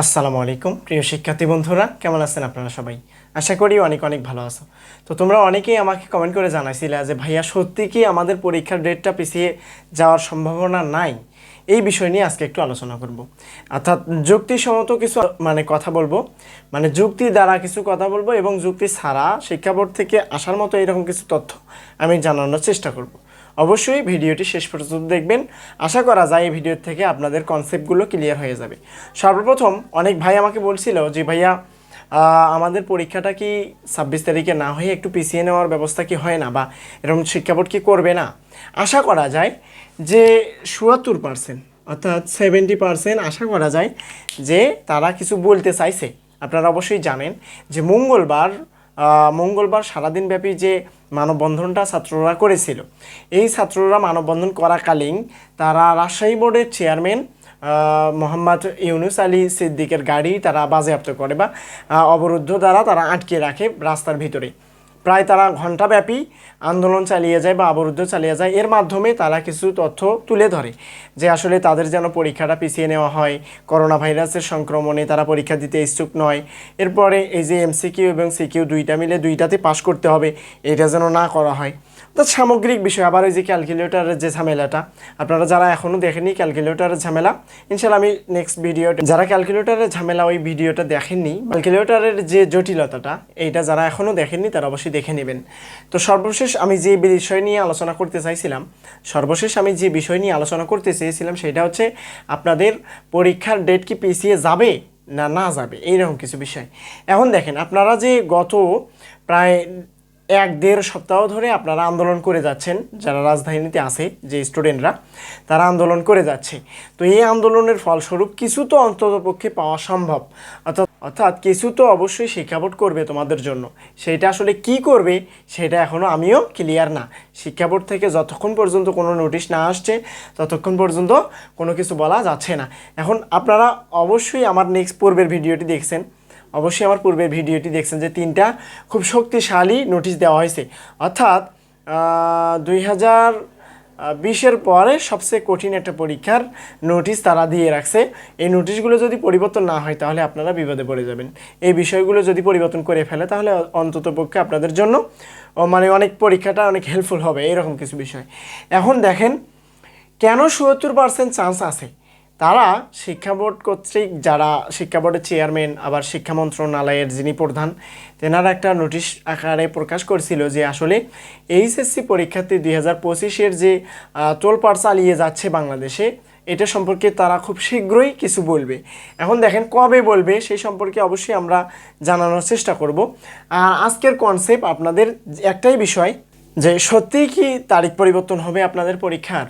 আসসালামু আলাইকুম, প্রিয় শিক্ষার্থী বন্ধুরা, কেমন আছেন আপনারা সবাই? আশা করি অনেক অনেক ভালো আছো। তো তোমরা অনেকেই আমাকে কমেন্ট করে জানাইছিলে যে, ভাইয়া, সত্যি কি আমাদের পরীক্ষার ডেটটা পিছিয়ে যাওয়ার সম্ভাবনা নাই? এই বিষয় নিয়ে আজকে একটু আলোচনা করব। অর্থাৎ যুক্তিসম্মত কিছু মানে কথা বলব মানে যুক্তি দ্বারা কিছু কথা বলব এবং যুক্তি ছাড়া শিক্ষা বোর্ড থেকে আসার মতো এরকম কিছু তথ্য আমি জানানোর চেষ্টা করব। অবশ্যই ভিডিওটি শেষ পর্যন্ত দেখবেন। আশা করা যায় এই ভিডিও থেকে আপনাদের কনসেপ্টগুলো ক্লিয়ার হয়ে যাবে। সর্বপ্রথম অনেক ভাই আমাকে বলছিল যে, ভাইয়া আমাদের পরীক্ষাটা কি ছাব্বিশ তারিখে না হয়ে একটু পিছিয়ে নেওয়ার ব্যবস্থা কি হয় না? বা এরকম শিক্ষা বোর্ড কি করবে না? আশা করা যায় যে চুয়াত্তর পার্সেন্ট অর্থাৎ সেভেন্টি পার্সেন্ট আশা করা যায় যে তারা কিছু বলতে চাইছে। আপনারা অবশ্যই জানেন যে মঙ্গলবার মঙ্গলবার সারাদিনব্যাপী যে মানববন্ধনটা ছাত্ররা করেছিল, এই ছাত্ররা মানববন্ধন করাকালীন তারা রাজশাহী বোর্ডের চেয়ারম্যান মোহাম্মদ ইউনুস আলী সিদ্দিকের গাড়ি তারা বাজেয়াপ্ত করে বা অবরুদ্ধ দ্বারা তারা আটকে রাখে রাস্তার ভিতরে। প্রায় তারা ঘণ্টাব্যাপী আন্দোলন চালিয়ে যায় বা অবরুদ্ধ চালিয়ে যায়। এর মাধ্যমে তারা কিছু তথ্য তুলে ধরে যে আসলে তাদের যেন পরীক্ষাটা পিছিয়ে নেওয়া হয়। করোনা ভাইরাসের সংক্রমণে তারা পরীক্ষা দিতে ইচ্ছুক নয়। এরপরে এই যে এমসিকিউ এবং সিকিউ দুইটা মিলে দুইটাতে পাশ করতে হবে, এটা যেন না করা হয়। অর্থাৎ সামগ্রিক বিষয়, আবার ওই যে ক্যালকুলেটরের যে ঝামেলাটা, আপনারা যারা এখনও দেখেননি ক্যালকুলেটরের ঝামেলা ইনশাল্লাহ আমি নেক্সট ভিডিও যারা ক্যালকুলেটরের ঝামেলা ওই ভিডিওটা দেখেননি ক্যালকুলেটরের যে জটিলতাটা, এইটা যারা এখনও দেখেননি তারা অবশ্যই দেখে নেবেন। তো সর্বশেষ আমি যে বিষয় নিয়ে আলোচনা করতে চাইছিলাম, সর্বশেষ আমি যে বিষয় নিয়ে আলোচনা করতে চেয়েছিলাম সেটা হচ্ছে আপনাদের পরীক্ষার ডেট কি পিছিয়ে যাবে না না যাবে, এইরকম কিছু বিষয়। এখন দেখেন, আপনারা যে গত প্রায় এক দেড় সপ্তাহ ধরে আপনারা আন্দোলন করে যাচ্ছেন, যারা রাজধানীতে আছে, যে স্টুডেন্টরা তারা আন্দোলন করে যাচ্ছে। তো এই আন্দোলনের ফলস্বরূপ কিছু তো অন্ততপক্ষে পাওয়া সম্ভব। অর্থাৎ অর্থাৎ কিছু তো অবশ্যই শিক্ষা বোর্ড করবে তোমাদের জন্য। সেটা আসলে কি করবে, সেটা এখনও আমিও ক্লিয়ার না। শিক্ষা বোর্ড থেকে যতক্ষণ পর্যন্ত কোনো নোটিশ না আসছে, ততক্ষণ পর্যন্ত কোনো কিছু বলা যাচ্ছে না। এখন আপনারা অবশ্যই আমার নেক্সট পূর্বের ভিডিওটি দেখছেন। অবশ্যই আমার পূর্বের ভিডিওটি দেখছেন যে তিনটা খুব শক্তিশালী নোটিশ দেওয়া হয়েছে। অর্থাৎ দুই হাজার বিশের পরে সবচেয়ে কঠিন একটা পরীক্ষার নোটিশ তারা দিয়ে রাখছে। এই নোটিশগুলো যদি পরিবর্তন না হয়, তাহলে আপনারা বিপদে পড়ে যাবেন। এই বিষয়গুলো যদি পরিবর্তন করে ফেলে, তাহলে অন্তত পক্ষে আপনাদের জন্য মানে অনেক পরীক্ষাটা অনেক হেল্পফুল হবে, এরকম কিছু বিষয়। এখন দেখেন, কেন সত্তর পার্সেন্ট চান্স আছে? তারা শিক্ষা বোর্ড কর্তৃক যারা শিক্ষা বোর্ডের চেয়ারম্যান আবার শিক্ষা মন্ত্রণালয়ের যিনি প্রধান, তেনারা একটা নোটিশ আকারে প্রকাশ করছিল যে আসলে এইচএসসি পরীক্ষার্থী দুই হাজার পঁচিশের যে তোলপাড় চালিয়ে যাচ্ছে বাংলাদেশে, এটা সম্পর্কে তারা খুব শীঘ্রই কিছু বলবে। এখন দেখেন কবে বলবে, সেই সম্পর্কে অবশ্যই আমরা জানানোর চেষ্টা করব। আর আজকের কনসেপ্ট আপনাদের একটাই বিষয় যে সত্যিই কি তারিখ পরিবর্তন হবে আপনাদের পরীক্ষার?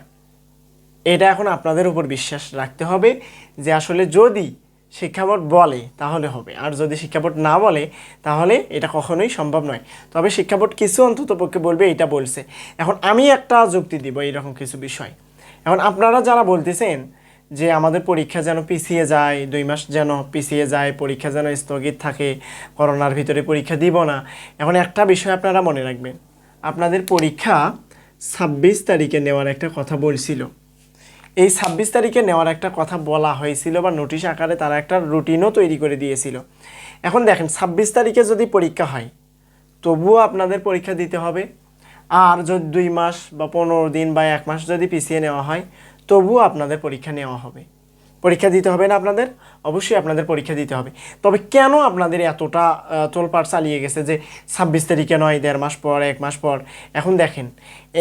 এটা এখন আপনাদের উপর বিশ্বাস রাখতে হবে যে আসলে যদি শিক্ষা বোর্ড বলে, তাহলে হবে। আর যদি শিক্ষা বোর্ড না বলে, তাহলে এটা কখনোই সম্ভব নয়। তবে শিক্ষা বোর্ড কিছু অন্তত পক্ষে বলবে, এটা বলছে। এখন আমি একটা যুক্তি দিব এইরকম কিছু বিষয়। এখন আপনারা যারা বলতেছেন যে আমাদের পরীক্ষা যেন পিছিয়ে যায়, দুই মাস যেন পিছিয়ে যায়, পরীক্ষা যেন স্থগিত থাকে, করোনার ভিতরে পরীক্ষা দিব না, এখন একটা বিষয় আপনারা মনে রাখবেন। আপনাদের পরীক্ষা ছাব্বিশ তারিখে নেওয়ার একটা কথা বলছিল। এই ছাব্বিশ তারিখে নেওয়ার একটা কথা বলা হয়েছিল বা নোটিশ আকারে তারা একটা রুটিনও তৈরি করে দিয়েছিল। এখন দেখেন, ছাব্বিশ তারিখে যদি পরীক্ষা হয়, তবুও আপনাদের পরীক্ষা দিতে হবে। আর যদি দুই মাস বা পনেরো দিন বা এক মাস যদি পিছিয়ে নেওয়া হয়, তবুও আপনাদের পরীক্ষা নেওয়া হবে। পরীক্ষা দিতে হবে না আপনাদের? অবশ্যই আপনাদের পরীক্ষা দিতে হবে। তবে কেন আপনাদের এতটা তোলপাড় চালিয়ে গেছে যে ছাব্বিশ তারিখে নয়, দেড় মাস পর, এক মাস পর? এখন দেখেন,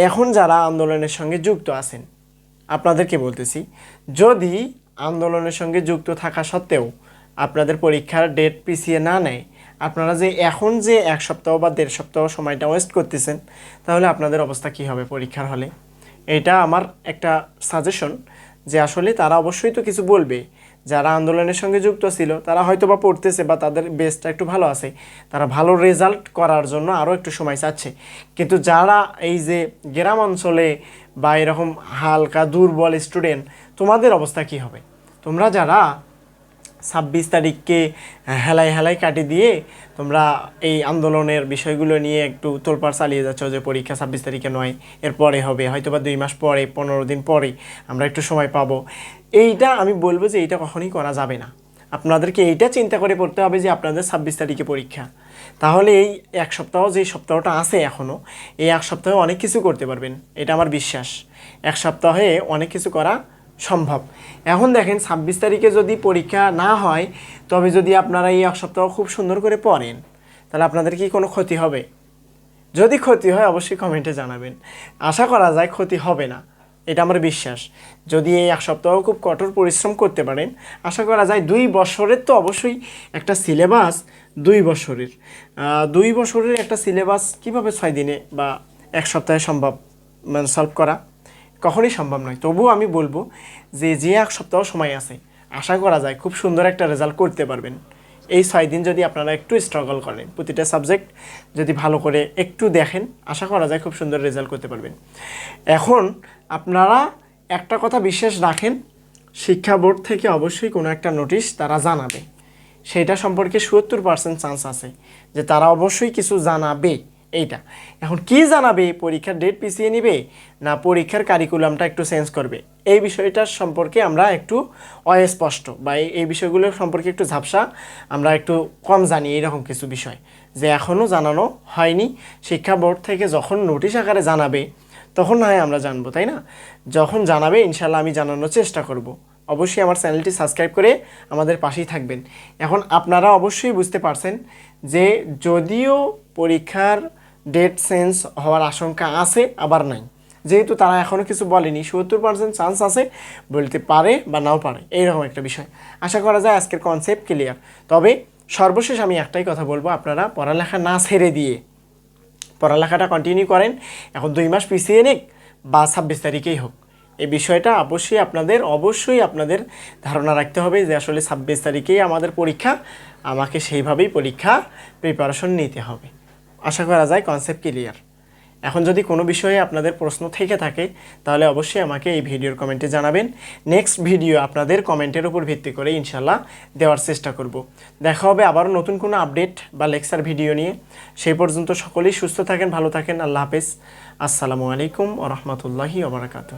এখন যারা আন্দোলনের সঙ্গে যুক্ত আছেন আপনাদেরকে বলতেছি, যদি আন্দোলনের সঙ্গে যুক্ত থাকা সত্ত্বেও আপনাদের পরীক্ষার ডেট পিছিয়ে না নেয়, আপনারা যে এখন যে এক সপ্তাহ বা দেড় সপ্তাহ সময়টা ওয়েস্ট করতেছেন, তাহলে আপনাদের অবস্থা কি হবে পরীক্ষার হলে? এটা আমার একটা সাজেশন যে আসলে তারা অবশ্যই তো কিছু বলবে যারা আন্দোলনের সঙ্গে যুক্ত ছিল, তারা হয়তো বা পড়তেছে বা তাদের বেসটা একটু ভালো আছে। তারা ভালো রেজাল্ট করার জন্য আরও একটু সময় চাচ্ছে। কিন্তু যারা এই যে গ্রাম অঞ্চলে বা এরকম হালকা দুর্বল স্টুডেন্ট তোমাদের অবস্থা কি হবে? তোমরা যারা ছাব্বিশ তারিখকে হেলাই হেলাই কাটি দিয়ে তোমরা এই আন্দোলনের বিষয়গুলো নিয়ে একটু তোলপাড় চালিয়ে যাচ্ছ যে পরীক্ষা ছাব্বিশ তারিখে নয়, এরপরে হবে হয়তো বা দুই মাস পরে, পনেরো দিন পরে আমরা একটু সময় পাবো। এইটা আমি বলব যে এইটা কখনোই করা যাবে না। আপনাদেরকে এইটা চিন্তা করে পড়তে হবে যে আপনাদের ছাব্বিশ তারিখে পরীক্ষা। তাহলে এই এক সপ্তাহ, যে সপ্তাহটা আছে এখনও এই এক সপ্তাহে অনেক কিছু করতে পারবেন। এটা আমার বিশ্বাস। এক সপ্তাহে অনেক কিছু করা সম্ভব। এখন দেখেন ছাব্বিশ তারিখে যদি পরীক্ষা না হয়, তবে যদি আপনারা এই এক সপ্তাহ খুব সুন্দর করে পড়েন, তাহলে আপনাদের কি কোনো ক্ষতি হবে? যদি ক্ষতি হয়, অবশ্যই কমেন্টে জানাবেন। আশা করা যায় ক্ষতি হবে না, এটা আমার বিশ্বাস। যদি এই এক সপ্তাহ খুব কঠোর পরিশ্রম করতে পারেন, আশা করা যায় দুই বছরের তো অবশ্যই একটা সিলেবাস, দুই বছরের। দুই বছরের একটা সিলেবাস কীভাবে ছয় দিনে বা এক সপ্তাহে সম্ভব? মানে সলভ করা। কখনোই সম্ভব নয়। তবুও আমি বলব যে যে এক সপ্তাহ সময় আছে, আশা করা যায় খুব সুন্দর একটা রেজাল্ট করতে পারবেন। এই ছয় দিন যদি আপনারা একটু স্ট্রাগল করেন, প্রতিটা সাবজেক্ট যদি ভালো করে একটু দেখেন, আশা করা যায় খুব সুন্দর রেজাল্ট করতে পারবেন। এখন আপনারা একটা কথা বিশ্বাস রাখেন, শিক্ষা বোর্ড থেকে অবশ্যই কোনো একটা নোটিশ তারা জানাবে। সেইটা সম্পর্কে সত্তর পার্সেন্ট চান্স আছে যে তারা অবশ্যই কিছু জানাবে। এইটা। এখন কি জানাবে? পরীক্ষার ডেট পিছিয়ে নিবে? না পরীক্ষার কারিকুলামটা একটু চেঞ্জ করবে? এই বিষয়টার সম্পর্কে আমরা একটু অস্পষ্ট বা এই- বিষয়গুলো সম্পর্কে একটু ঝাপসা আমরা একটু কম জানি এরকম কিছু বিষয়। যে এখনও জানানো হয়নি। শিক্ষা বোর্ড থেকে যখন নোটিশ আকারে জানাবে, তখন না হয় আমরা জানব, তাই না? যখন জানাবে ইনশাল্লাহ আমি জানানোর চেষ্টা করব। অবশ্যই আমার চ্যানেলটি সাবস্ক্রাইব করে আমাদের পাশেই থাকবেন। এখন আপনারা অবশ্যই বুঝতে পারছেন যে যদিও পরীক্ষার ডেট চেঞ্জ হওয়ার আশঙ্কা আছে, আবার নাই। যেহেতু তারা এখনও কিছু বলেনি, সত্তর পার্সেন্ট চান্স আছে, বলতে পারে বা নাও পারে, এইরকম একটা বিষয়। আশা করা যায় আজকের কনসেপ্ট ক্লিয়ার তবে সর্বশেষ আমি একটাই কথা বলব, আপনারা পড়ালেখা না ছেড়ে দিয়ে পড়ালেখাটা কন্টিনিউ করেন, এখন দুই মাস পিছিয়ে নিক বা ছাব্বিশ তারিখেই হোক। এই বিষয়টা অবশ্যই আপনাদের অবশ্যই আপনাদের ধারণা রাখতে হবে যে আসলে ছাব্বিশ তারিখেই আমাদের পরীক্ষা, আমাকে সেইভাবেই পরীক্ষা প্রিপারেশন নিতে হবে। আশা করা যায় কনসেপ্ট ক্লিয়ার এখন যদি কোনো বিষয়ে আপনাদের প্রশ্ন থেকে থাকে, তাহলে অবশ্যই আমাকে এই ভিডিওর কমেন্টে জানাবেন। নেক্সট ভিডিও আপনাদের কমেন্টের উপর ভিত্তি করে ইনশাল্লাহ দেওয়ার চেষ্টা করব। দেখা হবে আবারও নতুন কোনো আপডেট বা লেকচার ভিডিও নিয়ে। সেই পর্যন্ত সকলেই সুস্থ থাকেন, ভালো থাকেন, আল্লাহ হাফেজ। আসসালামু আলাইকুম ও রহমতুল্লাহি ওবরাকাতু